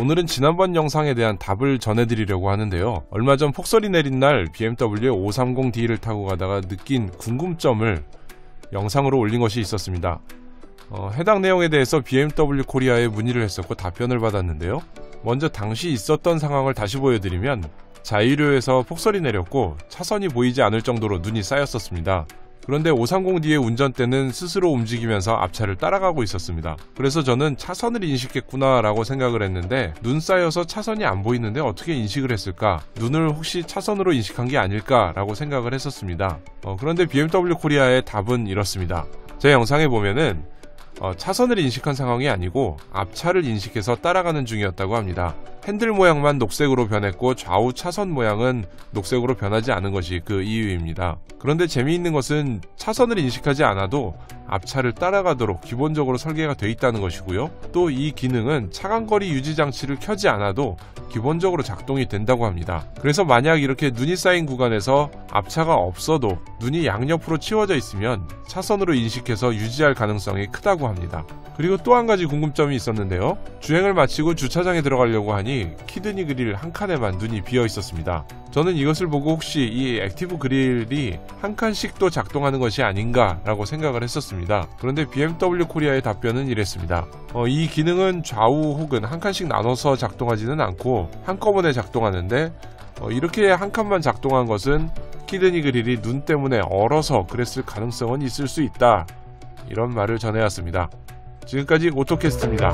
오늘은 지난번 영상에 대한 답을 전해드리려고 하는데요. 얼마 전 폭설이 내린 날 BMW 530D를 타고 가다가 느낀 궁금점을 영상으로 올린 것이 있었습니다. 어, 해당 내용에 대해서 BMW 코리아에 문의를 했었고 답변을 받았는데요. 먼저 당시 있었던 상황을 다시 보여드리면 자유로에서 폭설이 내렸고 차선이 보이지 않을 정도로 눈이 쌓였었습니다. 그런데 530D의 운전대는 스스로 움직이면서 앞차를 따라가고 있었습니다. 그래서 저는 차선을 인식했구나 라고 생각을 했는데 눈 쌓여서 차선이 안 보이는데 어떻게 인식을 했을까? 눈을 혹시 차선으로 인식한 게 아닐까? 라고 생각을 했었습니다. 어, 그런데 BMW 코리아의 답은 이렇습니다. 제 영상에 보면은 어, 차선을 인식한 상황이 아니고 앞차를 인식해서 따라가는 중이었다고 합니다. 핸들 모양만 녹색으로 변했고 좌우 차선 모양은 녹색으로 변하지 않은 것이 그 이유입니다. 그런데 재미있는 것은 차선을 인식하지 않아도 앞차를 따라가도록 기본적으로 설계가 되어 있다는 것이고요. 또 이 기능은 차간거리 유지 장치를 켜지 않아도 기본적으로 작동이 된다고 합니다. 그래서 만약 이렇게 눈이 쌓인 구간에서 앞차가 없어도 눈이 양옆으로 치워져 있으면 차선으로 인식해서 유지할 가능성이 크다고 합니다. 그리고 또 한 가지 궁금점이 있었는데요. 주행을 마치고 주차장에 들어가려고 하니 키드니 그릴 한 칸에만 눈이 비어 있었습니다. 저는 이것을 보고 혹시 이 액티브 그릴이 한 칸씩 또 작동하는 것이 아닌가라고 생각을 했었습니다. 그런데 BMW 코리아의 답변은 이랬습니다. 어, 이 기능은 좌우 혹은 한 칸씩 나눠서 작동하지는 않고 한꺼번에 작동하는데 어, 이렇게 한 칸만 작동한 것은 키드니 그릴이 눈 때문에 얼어서 그랬을 가능성은 있을 수 있다. 이런 말을 전해왔습니다. 지금까지 오토캐스트입니다.